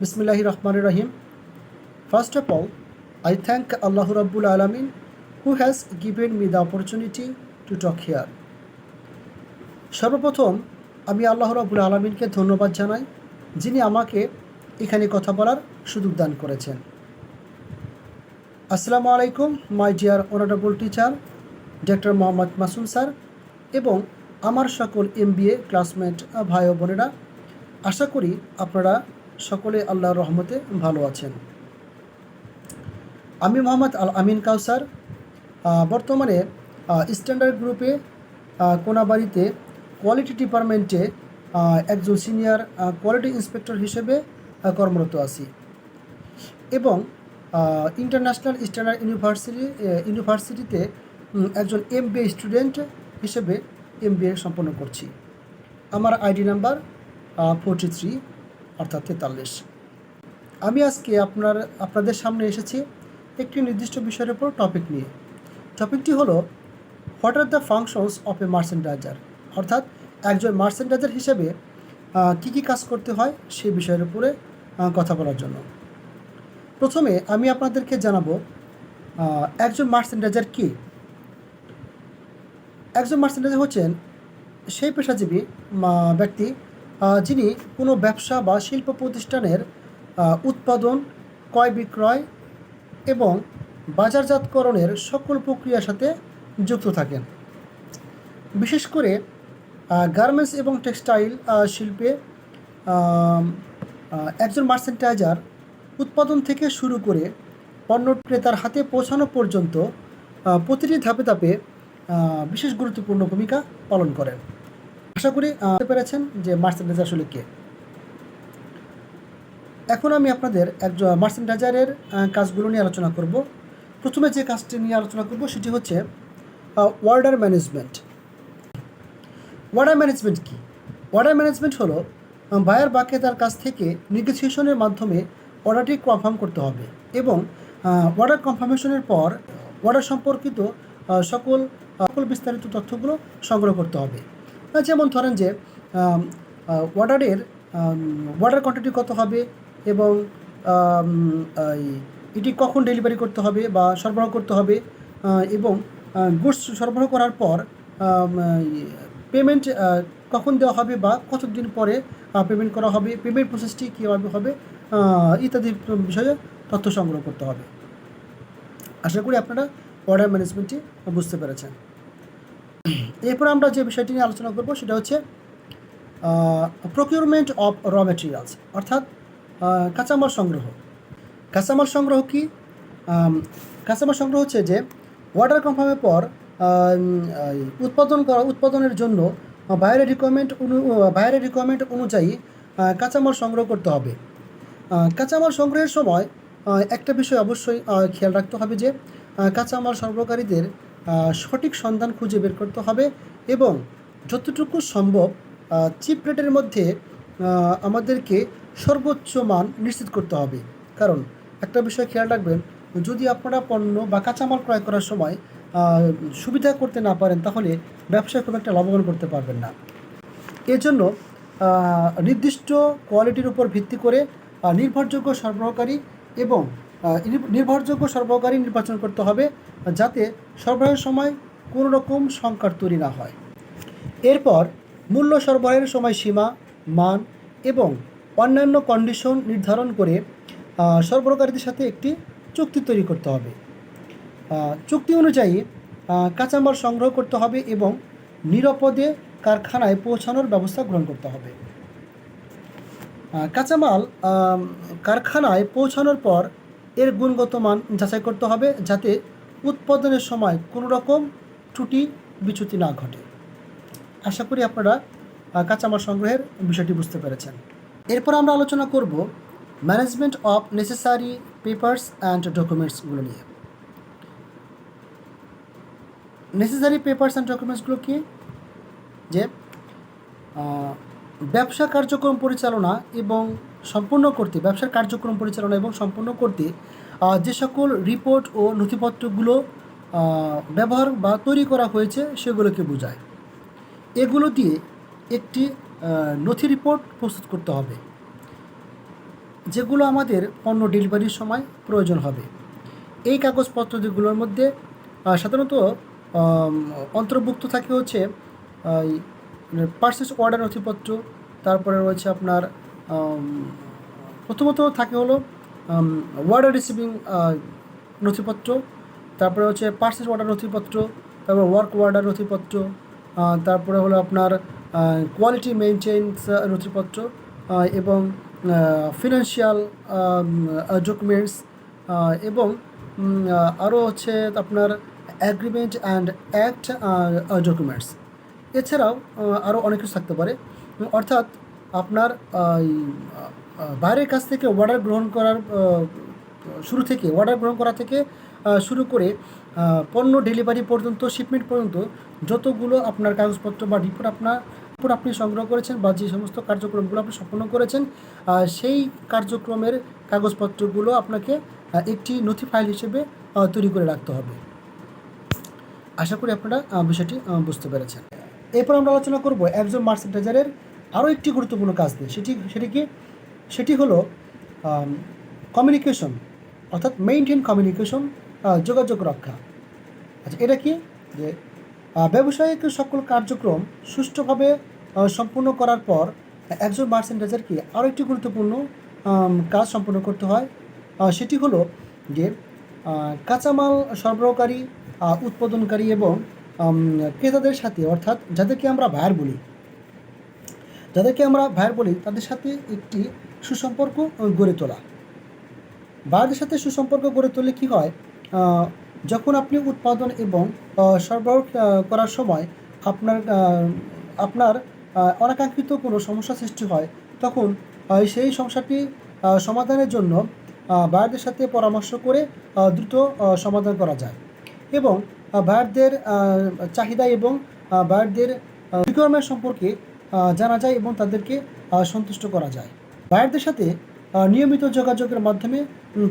Bismillah Rahman Rahim. First of all, I thank Allah Rabbul Alamin who has given me the opportunity to talk here. সর্বপ্রথম আমি আল্লাহ রাবুল আলমিনকে ধন্যবাদ জানাই যিনি আমাকে এখানে কথা বলার সুযোগ দান করেছেন আসসালামু আলাইকুম my dear honourable teacher doctor Mohammad Masum sir এবং আমার সকল এমবিএ ক্লাসমেট ভাই ও বোনেরা আশা করি আপনারা সকলে আল্লাহর রহমতে ভালো আছেন। আমি মোহাম্মদ আল আমিন কাউসার। বর্তমানে স্ট্যান্ডার্ড গ্রুপে কোনাবাড়িতে কোয়ালিটি ডিপার্টমেন্টে একজন সিনিয়র কোয়ালিটি ইন্সপেক্টর হিসেবে কর্মরত আছি। এবং ইন্টারন্যাশনাল স্ট্যান্ডার্ড ইউনিভার্সিটি ইউনিভার্সিটিতে একজন এম বি স্টুডেন্ট হিসেবে এম বি এ সম্পন্ন করছি। আমার আইডি নাম্বার ফোরটি থ্রি অর্থাৎ তেতাল্লিশ। আমি আজকে আপনার, আপনাদের সামনে এসেছি একটি নির্দিষ্ট বিষয়ের উপর টপিক নিয়ে। টপিকটি হলো what are the functions of a merchandiser অর্থাৎ একজন মার্সেন্ডাইজার হিসেবে কী কী কাজ করতে হয় সেই বিষয়ের উপরে কথা বলার জন্য। প্রথমে আমি আপনাদেরকে জানাব একজন মার্সেন্ডাইজার কী? একজন মার্সেন্ডাইজার হচ্ছেন সেই পেশাজীবী ব্যক্তি যিনি কোনো ব্যবসা বা শিল্প প্রতিষ্ঠানের উৎপাদন, ক্রয় বিক্রয় এবং বাজারজাতকরণের সকল প্রক্রিয়ার সাথে যুক্ত থাকেন। বিশেষ করে গার্মেন্টস এবং টেক্সটাইল শিল্পে একজন মার্সেন্টাইজার উৎপাদন থেকে শুরু করে পণ্য ক্রেতার হাতে পৌঁছানো পর্যন্ত প্রতিটি ধাপে ধাপে বিশেষ গুরুত্বপূর্ণ ভূমিকা পালন করেন। আশা করি পেরেছেন যে মার্সেন্টাইজার আসলে কে। এখন আমি আপনাদের একজন মার্সেন্টাইজারের কাজগুলো নিয়ে আলোচনা করব। প্রথমে যে কাজটি নিয়ে আলোচনা করব সেটি হচ্ছে ওয়ার্ডার ম্যানেজমেন্ট ওয়ার্ডার ম্যানেজমেন্ট কি? ওয়ার্ডার ম্যানেজমেন্ট হলো বায়ার বা ক্রেতার কাছ থেকে নেগোসিয়েশনের মাধ্যমে অর্ডারটি কনফার্ম করতে হবে এবং অর্ডার কনফার্মেশনের পর অর্ডার সম্পর্কিত সকল সকল বিস্তারিত তথ্যগুলো সংগ্রহ করতে হবে। যেমন ধরেন যে অর্ডারের অর্ডার কোয়ান্টিটি কত হবে এবং এটি কখন ডেলিভারি করতে হবে বা সরবরাহ করতে হবে এবং গুডস সরবরাহ করার পর পেমেন্ট কখন দেওয়া হবে বা কতদিন পরে পেমেন্ট করা হবে পেমেন্ট প্রসেসটি কীভাবে হবে ইত্যাদি বিষয়ে তথ্য সংগ্রহ করতে হবে। আশা করি আপনারা অর্ডার ম্যানেজমেন্টটি বুঝতে পেরেছেন। এরপর আমরা যে বিষয়টি নিয়ে আলোচনা করব সেটা হচ্ছে প্রকিউরমেন্ট অফ র মেটেরিয়ালস অর্থাৎ কাঁচামাল সংগ্রহ। কাঁচামাল সংগ্রহ কি? কাঁচামাল সংগ্রহ হচ্ছে যে ওয়াটার কনফার্মের পর উৎপাদন করা, উৎপাদনের জন্য বাইরের রিকোয়ারমেন্ট অনু বাইরের রিকোয়ারমেন্ট অনুযায়ী কাঁচামাল সংগ্রহ করতে হবে। কাঁচামাল সংগ্রহের সময় একটা বিষয় অবশ্যই খেয়াল রাখতে হবে যে কাঁচামাল সরবরাহকারীদের সঠিক সন্ধান খুঁজে বের করতে হবে এবং যতটুকু সম্ভব চিপ রেটের মধ্যে আমাদেরকে সর্বোচ্চ মান নিশ্চিত করতে হবে। কারণ একটা বিষয় খেয়াল রাখবেন, যদি আপনারা পণ্য বা কাঁচামাল ক্রয় করার সময় সুবিধা করতে না পারেন, তাহলে ব্যবসায় খুব একটা লাভবান করতে পারবেন না। এর জন্য নির্দিষ্ট কোয়ালিটির উপর ভিত্তি করে নির্ভরযোগ্য সরবরাহকারী এবং নির্ভরযোগ্য সরবরাহকারী নির্বাচন করতে হবে, যাতে সরবরাহের সময় কোনো রকম সংকট তৈরি না হয়। এরপর মূল্য সরবরাহের সময়সীমা, মান এবং অন্যান্য কন্ডিশন নির্ধারণ করে সরবরাহকারীদের সাথে একটি চুক্তি তৈরি করতে হবে। চুক্তি অনুযায়ী কাঁচামাল সংগ্রহ করতে হবে এবং নিরাপদে কারখানায় পৌঁছানোর ব্যবস্থা গ্রহণ করতে হবে। কাঁচামাল কারখানায় পৌঁছানোর পর এর গুণগত মান যাচাই করতে হবে যাতে উৎপাদনের সময় কোনো রকম ত্রুটি, বিচ্যুতি না ঘটে। আশা করি আপনারা কাঁচামাল সংগ্রহের বিষয়টি বুঝতে পেরেছেন। এরপর আমরা আলোচনা করব management of necessary papers and ডকুমেন্টসগুলো নিয়ে। নেসেসারি পেপার্স অ্যান্ড ডকুমেন্টসগুলো কি? যে ব্যবসা কার্যক্রম পরিচালনা এবং সম্পূর্ণ করতে, ব্যবসার কার্যক্রম পরিচালনা এবং সম্পূর্ণ করতে যে সকল রিপোর্ট ও নথিপত্রগুলো ব্যবহার বা তৈরি করা হয়েছে সেগুলোকে বোঝায়। এগুলো দিয়ে একটি নথি রিপোর্ট প্রস্তুত করতে হবে, যেগুলো আমাদের পণ্য ডেলিভারির সময় প্রয়োজন হবে। এই কাগজপত্রগুলোর মধ্যে সাধারণত অন্তর্ভুক্ত থাকে হচ্ছে পার্সেস অর্ডার নথিপত্র, তারপরে রয়েছে আপনার প্রথমত থাকে হলো ওয়ার্ডার রিসিভিং নথিপত্র, তারপরে হচ্ছে পার্সেস অর্ডার নথিপত্র, তারপর ওয়ার্ক অর্ডার নথিপত্র তারপরে হলো আপনার কোয়ালিটি মেনটেন্স নথিপত্র এবং ফিনান্সিয়াল ডকুমেন্টস এবং আরও হচ্ছে আপনার অ্যাগ্রিমেন্ট অ্যান্ড অ্যাক্ট ডকুমেন্টস এছাড়াও আরও অনেক কিছু থাকতে পারে। অর্থাৎ আপনার বাইরের কাছ থেকে অর্ডার গ্রহণ করার শুরু থেকে অর্ডার গ্রহণ করা থেকে শুরু করে পণ্য ডেলিভারি পর্যন্ত শিপমেন্ট পর্যন্ত যতগুলো আপনার কাগজপত্র বা রিপোর্ট আপনার রিপোর্ট আপনি সংগ্রহ করেছেন বা যে সমস্ত কার্যক্রমগুলো আপনি সম্পন্ন করেছেন সেই কার্যক্রমের কাগজপত্রগুলো আপনাকে একটি নথি ফাইল হিসেবে তৈরি করে রাখতে হবে। আশা করি আপনারা বিষয়টি বুঝতে পেরেছেন। এরপর আমরা আলোচনা করব একজন মার্সেন্টাইজারের আরও একটি গুরুত্বপূর্ণ কাজ নিয়ে সেটি সেটি কি? সেটি হলো কমিউনিকেশন অর্থাৎ মেইনটেন কমিউনিকেশন যোগাযোগ রক্ষা। আচ্ছা এটা কি? যে ব্যবসায়িক সকল কার্যক্রম সুষ্ঠুভাবে সম্পূর্ণ করার পর, একজন মার্সেন্টাইজারকে আরও একটি গুরুত্বপূর্ণ কাজ সম্পন্ন করতে হয়। সেটি হলো যে কাঁচামাল সরবরাহকারী উৎপাদনকারী এবং ক্রেতাদের সাথে, অর্থাৎ যাদেরকে আমরা ভায়ার বলি যাদেরকে আমরা ভায়ার বলি, তাদের সাথে একটি সুসম্পর্ক গড়ে তোলা। ভারতের সাথে সুসম্পর্ক গড়ে তুললে কী হয়? যখন আপনি উৎপাদন এবং সরবরাহ করার সময় আপনার আপনার অনাকাঙ্ক্ষিত কোনো সমস্যা সৃষ্টি হয়, তখন সেই সমস্যাটি সমাধানের জন্য ভারতের সাথে পরামর্শ করে দ্রুত সমাধান করা যায়। এবং ভারতদের চাহিদা এবং ভারতদের রিকোয়ারমেন্ট সম্পর্কে জানা যায় এবং তাদেরকে সন্তুষ্ট করা যায়। বায়ারদের সাথে নিয়মিত যোগাযোগের মাধ্যমে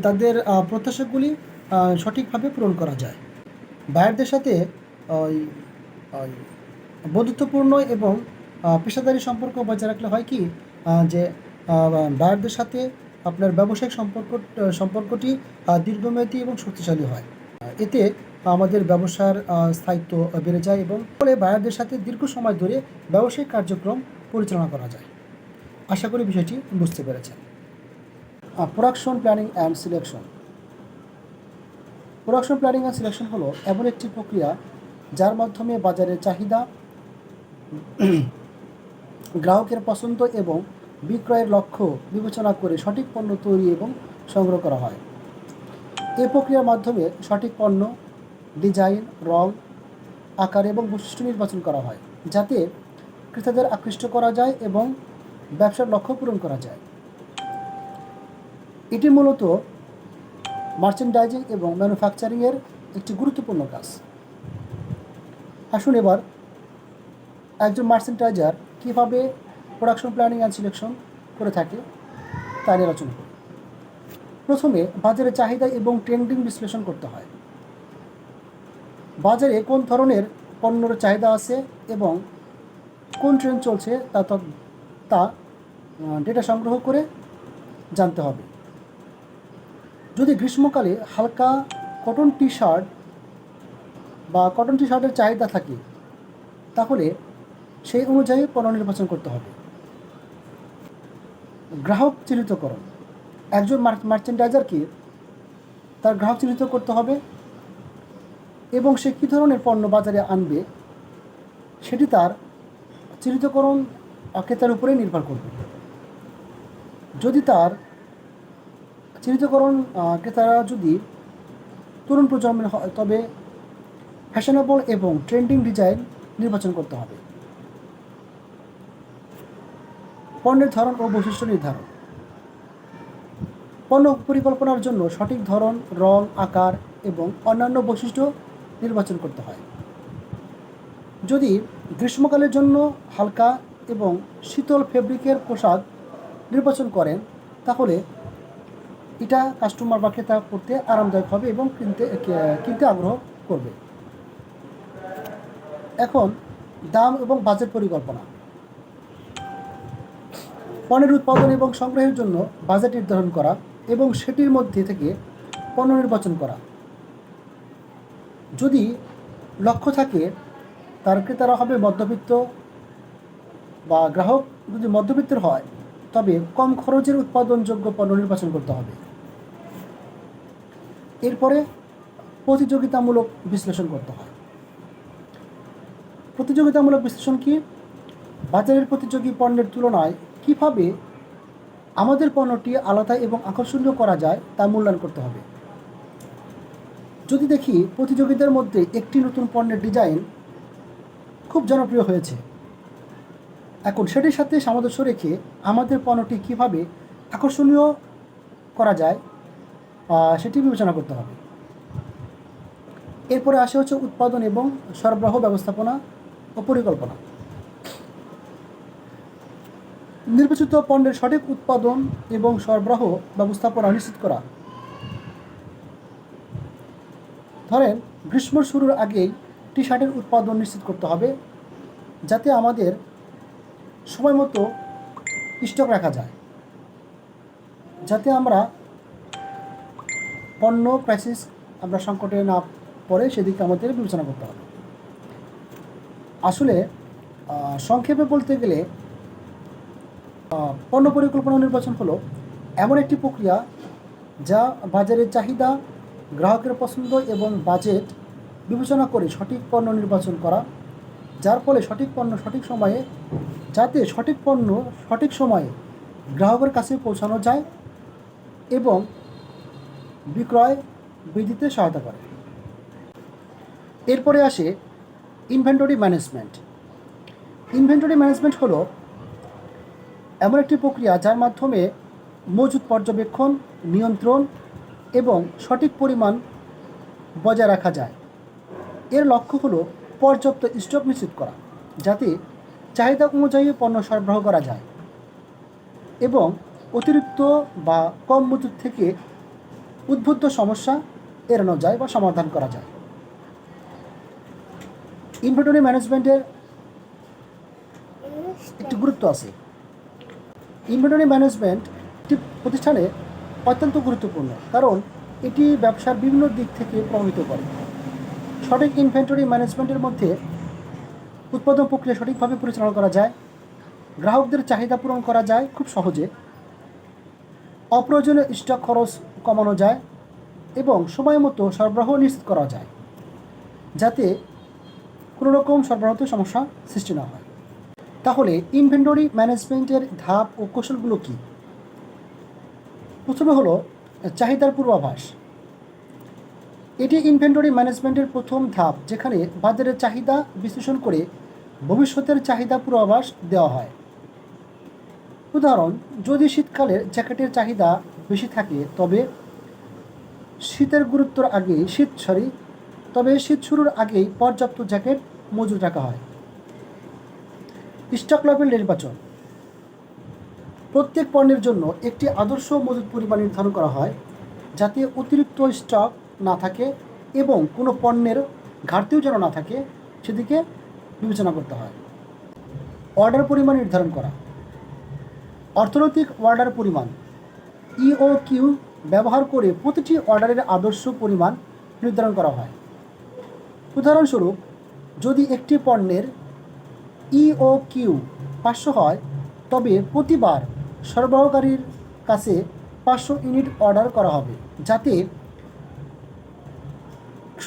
তাদের প্রত্যাশাগুলি সঠিকভাবে পূরণ করা যায়। বায়ারদের সাথে বন্ধুত্বপূর্ণ এবং পেশাদারি সম্পর্ক বজায় রাখলে হয় কি যে বায়ারদের সাথে আপনার ব্যবসায়িক সম্পর্ক সম্পর্কটি দীর্ঘমেয়াদী এবং শক্তিশালী হয়। এতে আমাদের ব্যবসার স্থায়িত্ব বেড়ে যায় এবং ফলে বায়ারদের সাথে দীর্ঘ সময় ধরে ব্যবসায়িক কার্যক্রম পরিচালনা করা যায়। আশা করি বিষয়টি বুঝতে পেরেছেন। Production planning and selection production planning and selection হলো এমন একটি প্রক্রিয়া যার মাধ্যমে বাজারের চাহিদা, গ্রাহকের পছন্দ এবং বিক্রয়ের লক্ষ্য বিবেচনা করে সঠিক পণ্য তৈরি এবং সংগ্রহ করা হয়। এই প্রক্রিয়ার মাধ্যমে সঠিক পণ্য ডিজাইন, রং, আকার এবং বৈশিষ্ট্য নির্বাচন করা হয়, যাতে ক্রেতাদের আকৃষ্ট করা যায় এবং ব্যবসার লক্ষ্য পূরণ করা যায়। এটি মূলত মার্চেন্ডাইজিং এবং ম্যানুফ্যাকচারিংয়ের একটি গুরুত্বপূর্ণ কাজ। আসুন এবার একজন মার্চেন্টাইজার কীভাবে প্রোডাকশন প্ল্যানিং অ্যান্ড সিলেকশন করে থাকে তা আলোচনা প্রথমে বাজারের চাহিদা এবং ট্রেন্ডিং বিশ্লেষণ করতে হয়। বাজারে কোন ধরনের পণ্যর চাহিদা আছে এবং কোন ট্রেন্ড চলছে তা ত- তা ডেটা সংগ্রহ করে জানতে হবে। যদি গ্রীষ্মকালে হালকা কটন টি শার্ট বা কটন টি শার্টের চাহিদা থাকে, তাহলে সেই অনুযায়ী পণ্য নির্বাচন করতে হবে। গ্রাহক চিহ্নিতকরণ। একজন মার্চেন্ডাইজারকে তার গ্রাহক চিহ্নিত করতে হবে এবং সে কী ধরনের পণ্য বাজারে আনবে, সেটি তার চিহ্নিতকরণ ক্রেতার উপরে নির্ভর করবে। যদি তার চিহ্নিতকরণ ক্রেতারা যদি তরুণ প্রজন্মের হয়, তবে ফ্যাশনেবল এবং ট্রেন্ডিং ডিজাইন নির্বাচন করতে হবে। পণ্যের ধরন ও বৈশিষ্ট্য নির্ধারণ। পণ্য পরিকল্পনার জন্য সঠিক ধরন, রং, আকার এবং অন্যান্য বৈশিষ্ট্য নির্বাচন করতে হয়। যদি গ্রীষ্মকালের জন্য হালকা এবং শীতল ফেব্রিকের পোশাক নির্বাচন করেন, তাহলে এটা কাস্টমার বা ক্রেতা পড়তে আরামদায়ক হবে এবং কিনতে কিনতে আগ্রহ করবে। এখন দাম এবং বাজেট পরিকল্পনা। পণ্যের উৎপাদন এবং সংগ্রহের জন্য বাজেট নির্ধারণ করা এবং সেটির মধ্যে থেকে পণ্য নির্বাচন করা। যদি লক্ষ্য থাকে, তার ক্রেতারা হবে মধ্যবিত্ত বা গ্রাহক। যদি মধ্যবিত্তের হয়, তবে কম খরচের উৎপাদনযোগ্য পণ্য নির্বাচন করতে হবে। এরপরে প্রতিযোগিতামূলক বিশ্লেষণ করতে হয়। প্রতিযোগিতামূলক বিশ্লেষণ কি? বাজারের প্রতিযোগী পণ্যের তুলনায় কীভাবে আমাদের পণ্যটি আলাদা এবং আকর্ষণীয় করা যায় তা মূল্যায়ন করতে হবে। যদি দেখি প্রতিযোগীদের মধ্যে একটি নতুন পণ্যের ডিজাইন খুব জনপ্রিয় হয়েছে। এখন সেটির সাথে সামঞ্জস্য রেখে আমাদের পণ্যটি কীভাবে আকর্ষণীয় করা যায় সেটি বিবেচনা করতে হবে। এরপরে আসে হচ্ছে উৎপাদন এবং সরবরাহ ব্যবস্থাপনা ও পরিকল্পনা। নির্বাচিত পণ্যের সঠিক উৎপাদন এবং সরবরাহ ব্যবস্থাপনা নিশ্চিত করা ধরেন গ্রীষ্ম শুরুর আগেই টি শার্টের উৎপাদন নিশ্চিত করতে হবে, যাতে আমাদের সময় মতো স্টক রাখা যায়। যাতে আমরা পণ্য ক্রাইসিস আমরা সংকটে না পড়ে সেদিকে আমাদের বিবেচনা করতে হবে। আসলে সংক্ষেপে বলতে গেলে পণ্য পরিকল্পনা নির্বাচন হলো এমন একটি প্রক্রিয়া যা বাজারের চাহিদা গ্রাহকের পছন্দ এবং বাজেট বিবেচনা করে সঠিক পণ্য নির্বাচন করা, যার ফলে সঠিক পণ্য সঠিক সময়ে, যাতে সঠিক পণ্য সঠিক সময়ে গ্রাহকের কাছে পৌঁছানো যায় এবং বিক্রয় বৃদ্ধিতে সহায়তা করে। এরপরে আসে ইনভেন্টরি ম্যানেজমেন্ট ইনভেন্টরি ম্যানেজমেন্ট হলো এমন একটি প্রক্রিয়া যার মাধ্যমে মজুদ পর্যবেক্ষণ, নিয়ন্ত্রণ এবং সঠিক পরিমাণ বজায় রাখা যায়। এর লক্ষ্য হলো পর্যাপ্ত স্টক নিশ্চিত করা, যাতে চাহিদা অনুযায়ী পণ্য সরবরাহ করা যায় এবং অতিরিক্ত বা কম মজুদ থেকে উদ্বুদ্ধ সমস্যা এড়ানো যায় বা সমাধান করা যায়। ইনভেন্টরি ম্যানেজমেন্টের একটি গুরুত্ব আছে। ইনভেন্টরি ম্যানেজমেন্ট একটি প্রতিষ্ঠানে অত্যন্ত গুরুত্বপূর্ণ, কারণ এটি ব্যবসার বিভিন্ন দিক থেকে প্রভাবিত করে। সঠিক ইনভেন্টরি ম্যানেজমেন্টের মধ্যে উৎপাদন প্রক্রিয়া সঠিকভাবে পরিচালনা করা যায়, গ্রাহকদের চাহিদা পূরণ করা যায় খুব সহজে, অপ্রয়োজনীয় স্টক খরচ কমানো যায় এবং সময় মতো সরবরাহ নিশ্চিত করা যায়, যাতে কোনো রকম সরবরাহতে সমস্যা সৃষ্টি না হয়। তাহলে ইনভেন্টরি ম্যানেজমেন্টের ধাপ ও কৌশলগুলো কী? প্রথমে হলো, চাহিদার পূর্বাভাস। এটি ইনভেন্টরি ম্যানেজমেন্টের প্রথম ধাপ, যেখানে বাজারের চাহিদা বিশ্লেষণ করে ভবিষ্যতের চাহিদা পূর্বাভাস দেওয়া হয়। উদাহরণ, যদি শীতকালের জ্যাকেটের চাহিদা বেশি থাকে, তবে শীতের গুরুত্বর আগেই শীত সরি, তবে শীত শুরুর আগেই পর্যাপ্ত জ্যাকেট মজুর রাখা হয়। স্টক লেভেল নির্বাচন। প্রত্যেক পণ্যের জন্য একটি আদর্শ মজুদ পরিমাণ নির্ধারণ করা হয়, যাতে অতিরিক্ত স্টক না থাকে এবং কোনো পণ্যের ঘাটতিও যেন না থাকে, সেদিকে বিবেচনা করতে হয়। অর্ডার পরিমাণ নির্ধারণ করা। অর্থনৈতিক অর্ডার পরিমাণ। ইও কিউ ব্যবহার করে প্রতিটি অর্ডারের আদর্শ পরিমাণ নির্ধারণ করা হয়। উদাহরণস্বরূপ, যদি একটি পণ্যের ইও কিউ পাঁচশো হয়, তবে প্রতিবার সরবরাহকারীর কাছে পাঁচশো ইউনিট অর্ডার করা হবে, যাতে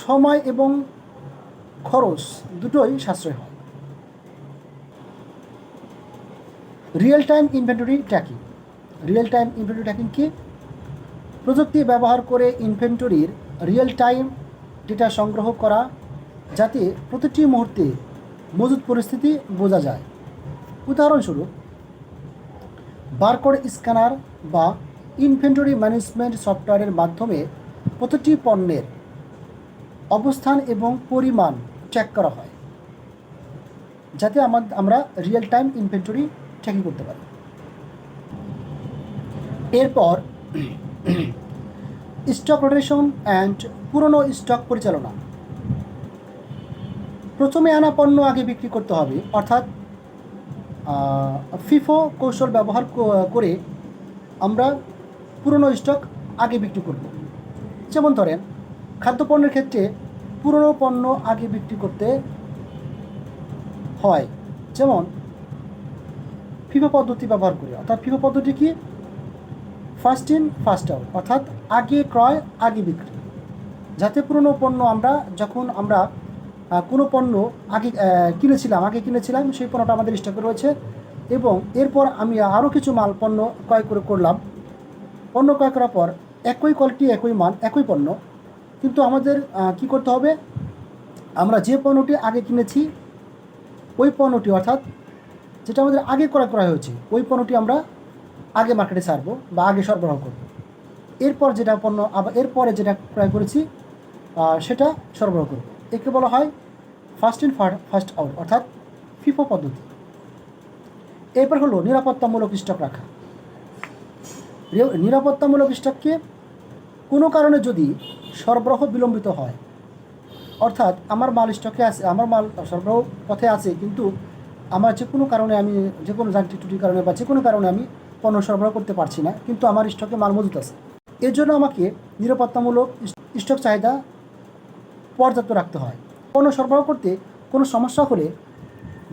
সময় এবং খরচ দুটোই সাশ্রয় হয়। Real time inventory tracking. Real time inventory tracking কি? প্রযুক্তি ব্যবহার করে ইনভেন্টরির রিয়েল টাইম ডেটা সংগ্রহ করা, যাতে প্রতিটি মুহূর্তে মজুদ পরিস্থিতি বোঝা যায়। উদাহরণস্বরূপ বারকোড স্ক্যানার বা ইনভেন্টরি ম্যানেজমেন্ট সফটওয়্যারের মাধ্যমে প্রতিটি পণ্যের অবস্থান এবং পরিমাণ চেক করা হয়, যাতে আমার আমরা রিয়েল টাইম ইনভেন্টরি ট্র্যাকিং করতে পারি। এরপর স্টক রোটেশন অ্যান্ড পুরনো স্টক পরিচালনা। প্রথমে আনা পণ্য আগে বিক্রি করতে হবে, অর্থাৎ ফিফো কৌশল ব্যবহার করে আমরা পুরনো স্টক আগে বিক্রি করব। যেমন ধরেন, খাদ্যপণ্যের ক্ষেত্রে পুরনো পণ্য আগে বিক্রি করতে হয়। যেমন ফিফো পদ্ধতি ব্যবহার করে। অর্থাৎ ফিফো পদ্ধতি কি? ফার্স্ট ইন ফার্স্ট আউট অর্থাৎ আগে ক্রয়, আগে বিক্রি। যাতে পুরনো পণ্য আমরা, যখন আমরা কোনো পণ্য আগে কিনেছিলাম আগে কিনেছিলাম, সেই পণ্যটা আমাদের স্টকে রয়েছে। এবং এরপর আমি আরও কিছু মাল, পণ্য ক্রয় করে করলাম। পণ্য ক্রয় করার পর একই কোয়ালিটি একই মান, একই পণ্য। কিন্তু আমাদের কি করতে হবে? আমরা যে পণ্যটি আগে কিনেছি, ওই পণ্যটি অর্থাৎ যেটা আমাদের আগে ক্রয় করা হয়েছে, ওই পণ্যটি আমরা আগে মার্কেটে ছাড়বো বা আগে সরবরাহ করব। এরপর যেটা পণ্য আবার, এরপরে যেটা ক্রয় করেছি সেটা সরবরাহ করব। একে বলা হয় ফার্স্ট ইন ফার্স্ট আউট অর্থাৎ ফিফো পদ্ধতি। এরপর হলো নিরাপত্তামূলক স্টক রাখা। নিরাপত্তামূলক স্টককে কোনো কারণে যদি সরবরাহ বিলম্বিত হয়, অর্থাৎ আমার মাল স্টকে আছে, আমার মাল সরবরাহ পথে আছে, কিন্তু আমার যে কোনো কারণে আমি, যে কোনো যান্ত্রিক ত্রুটির কারণে বা যে কোনো কারণে আমি পণ্য সরবরাহ করতে পারছি না, কিন্তু আমার স্টকে মাল মজুত আছে। এর জন্য আমাকে নিরাপত্তামূলক স্টক চাহিদা পর্যাপ্ত রাখতে হয়। পণ্য সরবরাহ করতে কোনো সমস্যা হলে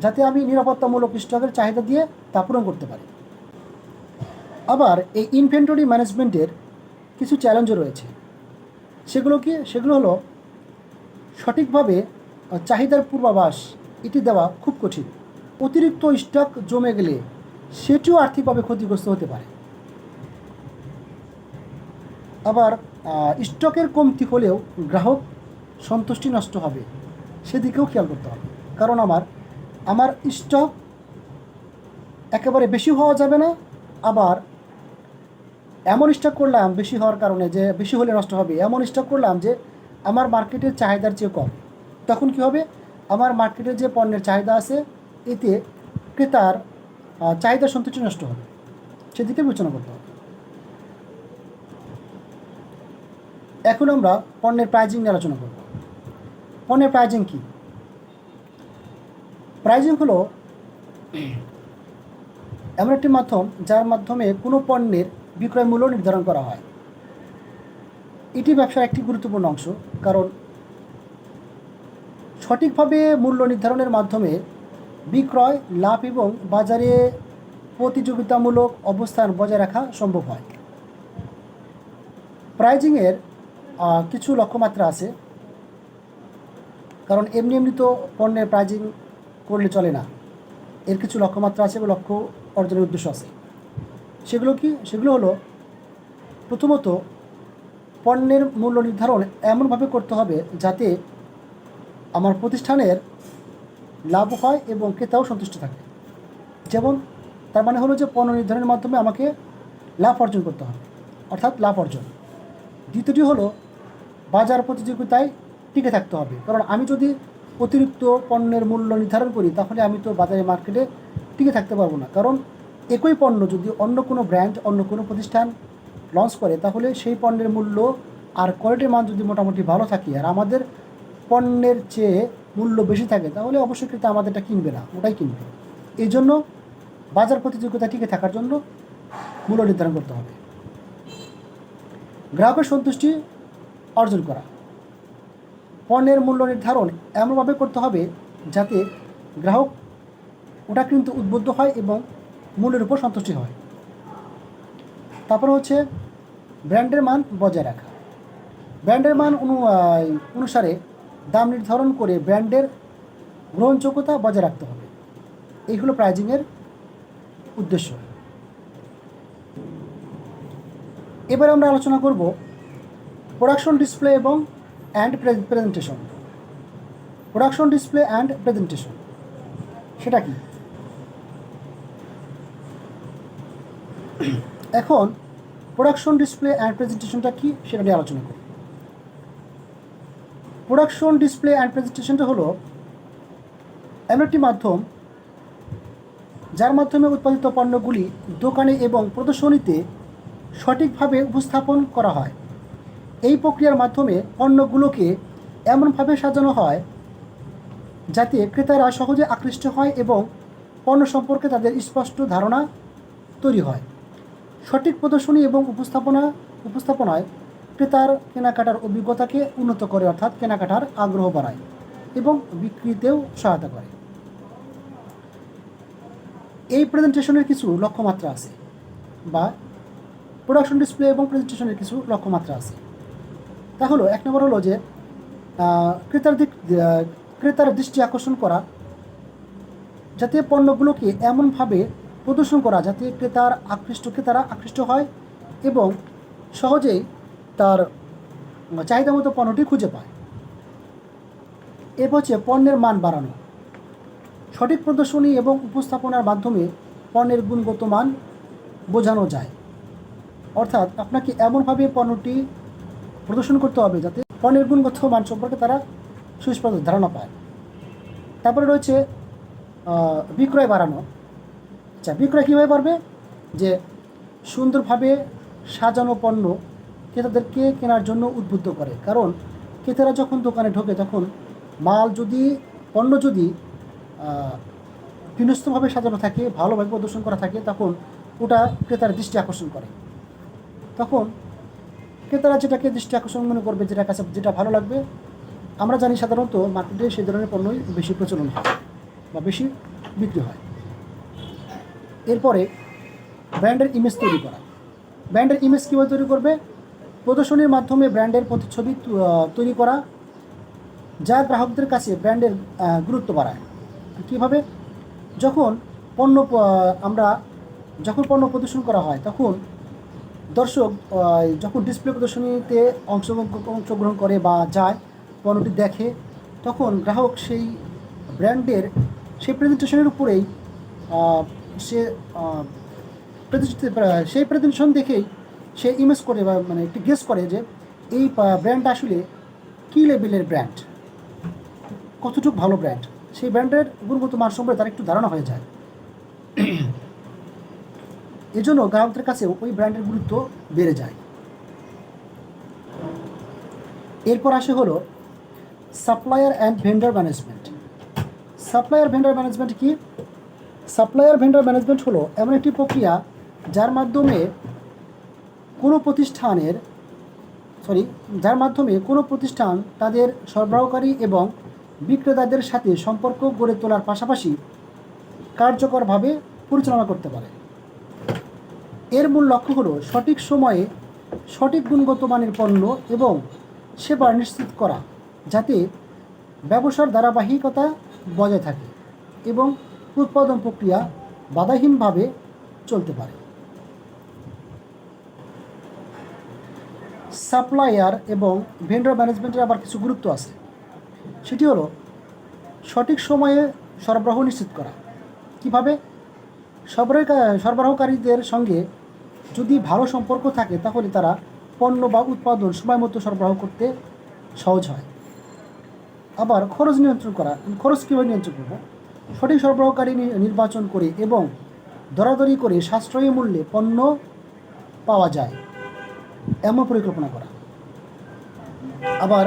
যাতে আমি নিরাপত্তামূলক স্টকের চাহিদা দিয়ে তা পূরণ করতে পারি। আবার এই ইনভেন্টরি ম্যানেজমেন্টের কিছু চ্যালেঞ্জও রয়েছে। সেগুলো কি? সেগুলো হলো সঠিকভাবে চাহিদার পূর্বাভাস এটি দেওয়া খুব কঠিন। অতিরিক্ত স্টক জমে গেলে সেটিও আর্থিকভাবে ক্ষতিগ্রস্ত হতে পারে। আবার স্টকের কমতি হলেও গ্রাহক সন্তুষ্টি নষ্ট হবে। সেদিকেও খেয়াল করতে হবে। কারণ আমার আমার স্টক একেবারে বেশি হওয়া যাবে না। আবার এমন স্টক করলাম বেশি হওয়ার কারণে যে বেশি হলে নষ্ট হবে। এমন স্টক করলাম যে আমার মার্কেটের চাহিদার চেয়ে কম। তখন কি হবে? আমার মার্কেটে যে পণ্যের চাহিদা আছে, এতে ক্রেতার চাহিদা সন্তুষ্টি নষ্ট হবে। সেদিকে বিবেচনা করতে হবে। এখন আমরা পণ্যের প্রাইজিং নিয়ে আলোচনা করব। পণ্যের প্রাইজিং কি? প্রাইজিং হলো এমন একটি মাধ্যম যার মাধ্যমে কোনো পণ্যের বিক্রয় মূল্য নির্ধারণ করা হয়। এটি ব্যবসার একটি গুরুত্বপূর্ণ অংশ, কারণ সঠিকভাবে মূল্য নির্ধারণের মাধ্যমে বিক্রয়, লাভ এবং বাজারে প্রতিযোগিতামূলক অবস্থান বজায় রাখা সম্ভব হয়। প্রাইজিংয়ের কিছু লক্ষ্যমাত্রা আছে। কারণ এমনি এমনি তো পণ্যের প্রাইজিং করলে চলে না। এর কিছু লক্ষ্যমাত্রা আছে এবং লক্ষ্য অর্জনের উদ্দেশ্য আছে। সেগুলো কি? সেগুলো হলো, প্রথমত পণ্যের মূল্য নির্ধারণ এমনভাবে করতে হবে যাতে আমার প্রতিষ্ঠানের লাভ হয় এবং ক্রেতাও সন্তুষ্ট থাকে। যেমন, তার মানে হলো যে পণ্য নির্ধারণের মাধ্যমে আমাকে লাভ অর্জন করতে হবে, অর্থাৎ লাভ অর্জন। দ্বিতীয়টি হলো, বাজার প্রতিযোগিতায় টিকে থাকতে হবে। কারণ আমি যদি অতিরিক্ত পণ্যের মূল্য নির্ধারণ করি, তাহলে আমি তো বাজারে মার্কেটে টিকে থাকতে পারব না। কারণ একই পণ্য যদি অন্য কোনো ব্র্যান্ড, অন্য কোনো প্রতিষ্ঠান লঞ্চ করে, তাহলে সেই পণ্যের মূল্য আর কোয়ালিটির মান যদি মোটামুটি ভালো থাকে আর আমাদের পণ্যের চেয়ে মূল্য বেশি থাকে, তাহলে অবশ্যই ক্রেতা আমাদেরটা কিনবে না, ওটাই কিনবে। এই জন্য বাজার প্রতিযোগিতা টিকে থাকার জন্য মূল্য নির্ধারণ করতে হবে। গ্রাহকের সন্তুষ্টি অর্জন করা। পণ্যের মূল্য নির্ধারণ এমনভাবে করতে হবে যাতে গ্রাহক ওটা কিন্তু উদ্বুদ্ধ হয় এবং মূল্যের উপর সন্তুষ্টি হয়। তারপর হচ্ছে ব্র্যান্ডের মান বজায় রাখা। ব্র্যান্ডের মান অনু অনুসারে দাম নির্ধারণ করে ব্র্যান্ডের গ্রহণযোগ্যতা বজায় রাখতে হবে। এই হলো প্রাইজিংয়ের উদ্দেশ্য। এবার আমরা আলোচনা করব প্রোডাকশন ডিসপ্লে এবং and presentation production display and presentation সেটা কি? এখন প্রোডাকশন ডিসপ্লে অ্যান্ড প্রেজেন্টেশনটা কি সেটা নিয়ে আলোচনা করি। প্রোডাকশন ডিসপ্লে অ্যান্ড প্রেজেন্টেশনটা হলো এমন একটি মাধ্যম যার মাধ্যমে উৎপাদিত পণ্যগুলি দোকানে এবং প্রদর্শনীতে সঠিকভাবে উপস্থাপন করা হয়। এই প্রক্রিয়ার মাধ্যমে পণ্যগুলোকে এমনভাবে সাজানো হয় যাতে ক্রেতারা সহজে আকৃষ্ট হয় এবং পণ্য সম্পর্কে তাদের স্পষ্ট ধারণা তৈরি হয়। সঠিক প্রদর্শনী এবং উপস্থাপনা, উপস্থাপনায় ক্রেতার কেনাকাটার অভিজ্ঞতাকে উন্নত করে অর্থাৎ কেনাকাটার আগ্রহ বাড়ায় এবং বিক্রিতেও সহায়তা করে। এই প্রেজেন্টেশনের কিছু লক্ষ্যমাত্রা আছে বা প্রোডাকশন ডিসপ্লে এবং প্রেজেন্টেশনের কিছু লক্ষ্যমাত্রা আছে। তা হলো, এক নম্বর হলো যে ক্রেতার দিক ক্রেতার দৃষ্টি আকর্ষণ করা। যাতে পণ্যগুলোকে এমনভাবে প্রদর্শন করা যাতে ক্রেতার আকৃষ্ট, ক্রেতারা আকৃষ্ট হয় এবং সহজেই তার চাহিদা মতো পণ্যটি খুঁজে পায়। এরপর হচ্ছে পণ্যের মান বাড়ানো। সঠিক প্রদর্শনী এবং উপস্থাপনার মাধ্যমে পণ্যের গুণগত মান বোঝানো যায়। অর্থাৎ আপনাকে এমনভাবে পণ্যটি প্রদর্শন করতে হবে যাতে পণ্যের গুণগত মান সম্পর্কে তারা সুস্পষ্ট ধারণা পায়। তারপরে রয়েছে বিক্রয় বাড়ানো। আচ্ছা বিক্রয় কীভাবে বাড়বে? যে সুন্দরভাবে সাজানো পণ্য ক্রেতাদেরকে কেনার জন্য উদ্বুদ্ধ করে। কারণ ক্রেতারা যখন দোকানে ঢোকে তখন মাল যদি পণ্য যদি আহ, বিন্যস্তভাবে সাজানো থাকে ভালোভাবে প্রদর্শন করা থাকে তখন ওটা ক্রেতার দৃষ্টি আকর্ষণ করে। তখন ক্রেতারা যেটাকে দৃষ্টি আকর্ষণ মনে করবে যেটা কাছে, যেটা ভালো লাগবে, আমরা জানি সাধারণত মার্কেটে সেই ধরনের পণ্যই বেশি প্রচলন হয় বা বেশি বিক্রি হয়। এরপরে ব্র্যান্ডের ইমেজ তৈরি করা। ব্র্যান্ডের ইমেজ কীভাবে তৈরি করবে? প্রদর্শনীর মাধ্যমে ব্র্যান্ডের প্রতিচ্ছবি তৈরি করা, যা গ্রাহকদের কাছে ব্র্যান্ডের গুরুত্ব বাড়ায়। কীভাবে? যখন পণ্য আমরা, যখন পণ্য প্রদর্শন করা হয়, তখন দর্শক যখন ডিসপ্লে প্রদর্শনীতে অংশগ্রহণ করে বা যায়, পণ্যটি দেখে, তখন গ্রাহক সেই ব্র্যান্ডের, সেই প্রেজেন্টেশনের উপরেই সে সেই প্রেজেন্টেশন দেখেই সে ইমেজ করে বা মানে একটি গেস করে যে এই ব্র্যান্ড আসলে কী লেভেলের ব্র্যান্ড কতটুকু ভালো ব্র্যান্ড সেই ব্র্যান্ডের গুণগত মান সম্পর্কে তার একটু ধারণা হয়ে যায়। এজন্য গ্রাহকদের কাছে ওই ব্র্যান্ডের গুরুত্ব বেড়ে যায়। এরপর আসে হলো supplier and vendor management supplier vendor management কি? সাপ্লায়ার ভেন্ডার ম্যানেজমেন্ট হলো এমন একটি প্রক্রিয়া যার মাধ্যমে কোনো প্রতিষ্ঠানের সরি যার মাধ্যমে কোনো প্রতিষ্ঠান তাদের সরবরাহকারী এবং বিক্রেতাদের সাথে সম্পর্ক গড়ে তোলার পাশাপাশি কার্যকরভাবে পরিচালনা করতে পারে। এর মূল লক্ষ্য হলো সঠিক সময়ে সঠিক গুণগত মানের পণ্য এবং সেবা নিশ্চিত করা, যাতে ব্যবসার ধারাবাহিকতা বজায় থাকে এবং উৎপাদন প্রক্রিয়া বাধাহীনভাবে চলতে পারে। সাপ্লায়ার এবং ভেন্ডর ম্যানেজমেন্টের আবার কিছু গুরুত্ব আছে। সেটি হলো সঠিক সময়ে সরবরাহ নিশ্চিত করা। কীভাবে? সরবরাহ সরবরাহকারীদের সঙ্গে যদি ভালো সম্পর্ক থাকে, তাহলে তারা পণ্য বা উৎপাদন সময় মতো সরবরাহ করতে সহজ হয়। আবার খরচ নিয়ন্ত্রণ করা, খরচ কীভাবে নিয়ন্ত্রণ করব? সঠিক সরবরাহকারী নির্বাচন করে এবং দরাদরি করে সাশ্রয়ী মূল্যে পণ্য পাওয়া যায়, এমন পরিকল্পনা করা। আবার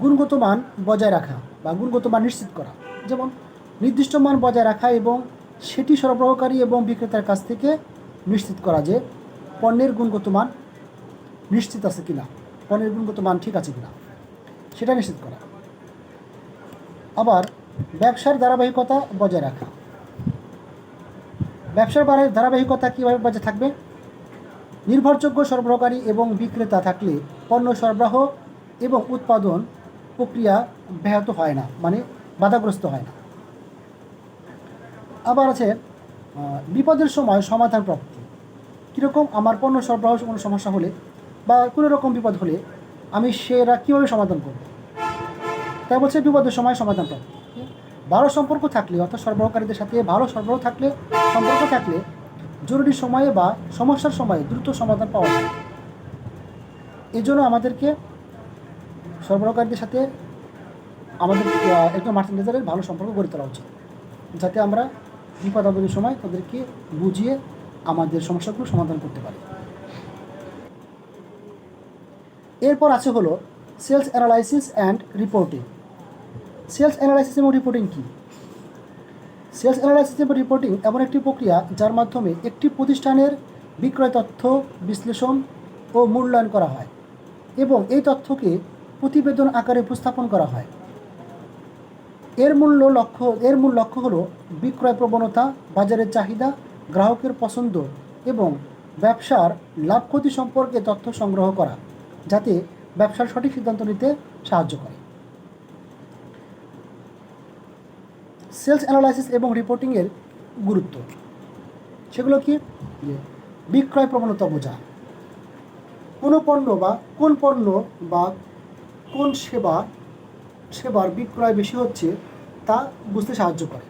গুণগত মান বজায় রাখা বা গুণগত মান নিশ্চিত করা, যেমন নির্দিষ্ট মান বজায় রাখা এবং সেটি সরবরাহকারী এবং বিক্রেতার কাছ থেকে নিশ্চিত করা যে পণ্যের গুণগত মান নিশ্চিত আছে কিনা? পণ্যের গুণগত মান ঠিক আছে কিনা? সেটা নিশ্চিত করা। আবার ব্যবসার ধারাবাহিকতা বজায় রাখা। ব্যবসার ধারাবাহিকতা কীভাবে বজায় থাকবে? নির্ভরযোগ্য সরবরাহকারী এবং বিক্রেতা থাকলে পণ্য সরবরাহ এবং উৎপাদন প্রক্রিয়া ব্যাহত হয় না মানে বাধাগ্রস্ত হয় না। আবার আছে বিপদের সময় সমাধান প্রাপ্তি কীরকম আমার পণ্য সরবরাহ কোনো সমস্যা হলে বা কোনো রকম বিপদ হলে আমি সেরা কীভাবে সমাধান করব? তাই বলছে বিপদের সময় সমাধান প্রাপ্তি ভালো সম্পর্ক থাকলে, অর্থাৎ সরবরাহকারীদের সাথে ভালো সরবরাহ থাকলে, সম্পর্ক থাকলে জরুরি সময়ে বা সমস্যার সময়ে দ্রুত সমাধান পাওয়া যায়। এই জন্য আমাদেরকে সরবরাহকারীদের সাথে আমাদের একজন মার্চেন্ডাইজারের ভালো সম্পর্ক গড়ে তোলা উচিত। যাতে আমরা বিপদ আপদের সময় তাদেরকে বুঝিয়ে আমাদের সমস্যাগুলো সমাধান করতে পারি। এরপর আছে হলো sales analysis and reporting sales analysis এবং রিপোর্টিং কী? সেলস অ্যানালাইসিস এবং রিপোর্টিং এমন একটি প্রক্রিয়া যার মাধ্যমে একটি প্রতিষ্ঠানের বিক্রয় তথ্য বিশ্লেষণ ও মূল্যায়ন করা হয় এবং এই তথ্যকে প্রতিবেদন আকারে উপস্থাপন করা হয়। এর মূল্য লক্ষ্য, এর মূল লক্ষ্য হলো বিক্রয় প্রবণতা, বাজারের চাহিদা গ্রাহকের পছন্দ এবং ব্যবসার লাভ ক্ষতি সম্পর্কে তথ্য সংগ্রহ করা, যাতে ব্যবসার সঠিক সিদ্ধান্ত নিতে সাহায্য করে। সেলস অ্যানালাইসিস এবং রিপোর্টিংয়ের গুরুত্ব। সেগুলো কি? বিক্রয় প্রবণতা বোঝা। কোনো পণ্য বা কোন পণ্য বা কোন সেবা, সেবার বিক্রয় বেশি হচ্ছে তা বুঝতে সাহায্য করে।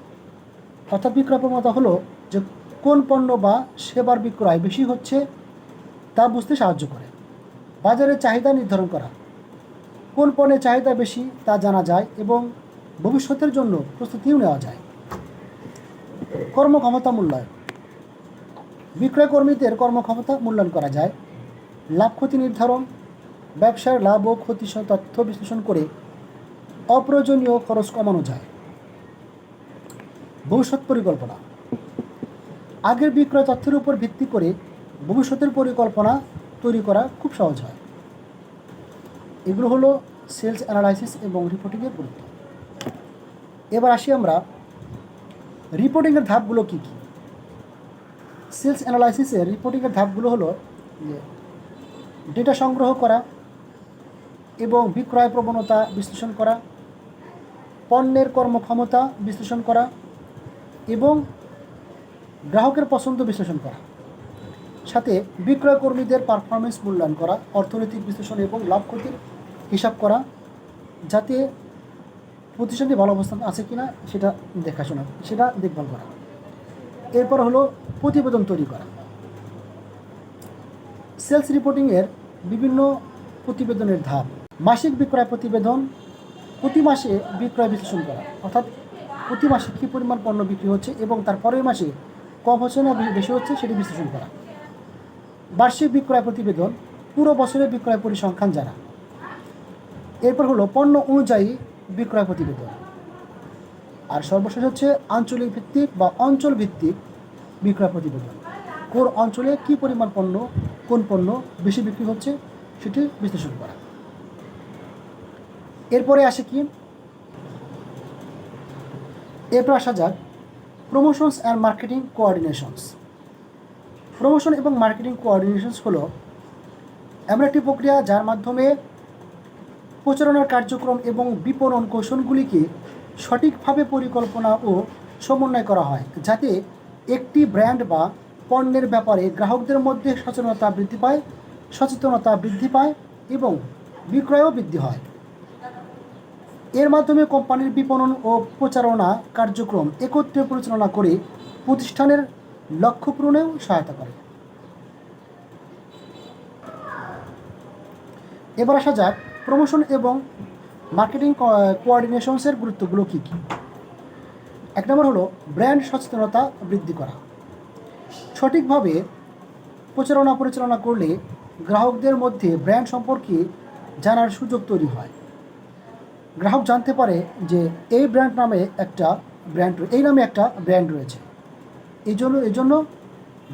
অর্থাৎ বিক্রয় প্রবণতা হলো যে কোন পণ্য বা সেবার বিক্রয় বেশি হচ্ছে তা বুঝতে সাহায্য করে। বাজারের চাহিদা নির্ধারণ করা। কোন পণ্যের চাহিদা বেশি তা জানা যায় এবং ভবিষ্যতের জন্য প্রস্তুতিও নেওয়া যায়। কর্মক্ষমতা মূল্যায়ন। বিক্রয় কর্মীদের কর্মক্ষমতা মূল্যায়ন করা যায়। লাভ ক্ষতি নির্ধারণ। ব্যবসার লাভ ও ক্ষতি তথ্য বিশ্লেষণ করে অপ্রয়োজনীয় খরচ কমানো যায়। ভবিষ্যৎ পরিকল্পনা। আগের বিক্রয় তথ্যের উপর ভিত্তি করে ভবিষ্যতের পরিকল্পনা তৈরি করা খুব সহজ হয়। এগুলো হলো সেলস অ্যানালাইসিস এবং রিপোর্টিংয়ের গুরুত্ব। এবার আসি আমরা রিপোর্টিংয়ের ধাপগুলো কী কী? সেলস অ্যানালাইসিসের রিপোর্টিংয়ের ধাপগুলো হলো যে ডেটা সংগ্রহ করা এবং বিক্রয় প্রবণতা বিশ্লেষণ করা, পণ্যের কর্মক্ষমতা বিশ্লেষণ করা এবং গ্রাহকের পছন্দ বিশ্লেষণ করা। সাথে বিক্রয় কর্মীদের পারফরমেন্স মূল্যায়ন করা, অর্থনৈতিক বিশ্লেষণ এবং লাভ ক্ষতির হিসাব করা, যাতে প্রতিষ্ঠানটি ভালো অবস্থান আছে কিনা সেটা দেখাশোনা, সেটা দেখভাল করা। এরপর হলো প্রতিবেদন তৈরি করা। সেলস রিপোর্টিংয়ের বিভিন্ন প্রতিবেদনের ধাপ। মাসিক বিক্রয় প্রতিবেদন প্রতি মাসে বিক্রয় বিশ্লেষণ করা। অর্থাৎ প্রতি মাসে কী পরিমাণ পণ্য বিক্রি হচ্ছে এবং তার পরের মাসে কম হচ্ছে না বেশি হচ্ছে সেটি বিশ্লেষণ করা। বার্ষিক বিক্রয় প্রতিবেদন, পুরো বছরের বিক্রয় পরিসংখ্যান জানা। এরপর হলো পণ্য অনুযায়ী বিক্রয় প্রতিবেদন। আর সর্বশেষ হচ্ছে আঞ্চলিক ভিত্তিক বা অঞ্চল ভিত্তিক বিক্রয় প্রতিবেদন। কোন অঞ্চলে কী পরিমাণ পণ্য, কোন পণ্য বেশি বিক্রি হচ্ছে সেটি বিশ্লেষণ করা। এরপরে আসে কি? এরপর আসা যাক promotions and marketing coordinations promotion এবং মার্কেটিং কোঅর্ডিনেশনস হলো এমন একটি প্রক্রিয়া যার মাধ্যমে প্রচারণার কার্যক্রম এবং বিপণন কৌশলগুলিকে সঠিকভাবে পরিকল্পনা ও সমন্বয় করা হয়, যাতে একটি ব্র্যান্ড বা পণ্যের ব্যাপারে গ্রাহকদের মধ্যে সচেতনতা বৃদ্ধি পায়, সচেতনতা বৃদ্ধি পায় এবং বিক্রয়ও বৃদ্ধি হয়। এর মাধ্যমে কোম্পানির বিপণন ও প্রচারণা কার্যক্রম একত্রে পরিচালনা করে প্রতিষ্ঠানের লক্ষ্য পূরণেও সহায়তা করে। এবার আসা যাক প্রমোশন এবং মার্কেটিং কোঅর্ডিনেশনসের গুরুত্বগুলো কী কী? এক নম্বর হলো ব্র্যান্ড সচেতনতা বৃদ্ধি করা। সঠিকভাবে প্রচারণা পরিচালনা করলে গ্রাহকদের মধ্যে ব্র্যান্ড সম্পর্কে জানার সুযোগ তৈরি হয়। গ্রাহক জানতে পারে যে এই ব্র্যান্ড নামে একটা ব্র্যান্ড এই নামে একটা ব্র্যান্ড রয়েছে। এই জন্য এই জন্য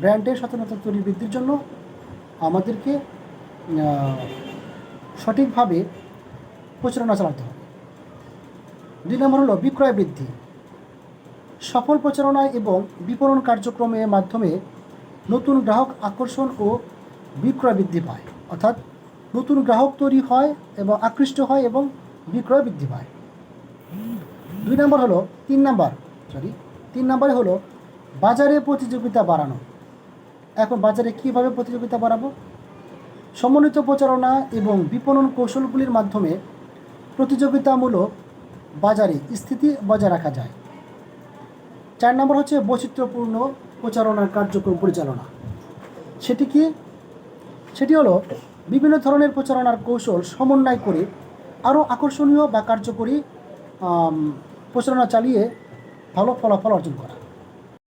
ব্র্যান্ডের সচেতনতা তৈরি বৃদ্ধির জন্য আমাদেরকে সঠিকভাবে প্রচারণা চালাতে হবে। দুই নম্বর হলো বিক্রয় বৃদ্ধি। সফল প্রচারণা এবং বিপণন কার্যক্রমের মাধ্যমে নতুন গ্রাহক আকর্ষণ ও বিক্রয় বৃদ্ধি পায়। অর্থাৎ নতুন গ্রাহক তৈরি হয় এবং আকৃষ্ট হয় এবং বিক্রয় বৃদ্ধি পায়। দুই নম্বর হলো, তিন নাম্বার সরি তিন নম্বরে হলো, বাজারে প্রতিযোগিতা বাড়ানো। এখন বাজারে কীভাবে প্রতিযোগিতা বাড়াবো? সমন্বিত প্রচারণা এবং বিপণন কৌশলগুলির মাধ্যমে প্রতিযোগিতামূলক বাজারে স্থিতি বজায় রাখা যায়। চার নম্বর হচ্ছে বৈচিত্র্যপূর্ণ প্রচারণার কার্যক্রম পরিচালনা। সেটি কি? সেটি হলো, বিভিন্ন ধরনের প্রচারণার কৌশল সমন্বয় করে আরও আকর্ষণীয় বা কার্যকরী প্রচারণা চালিয়ে ভালো ফলাফল অর্জন করা।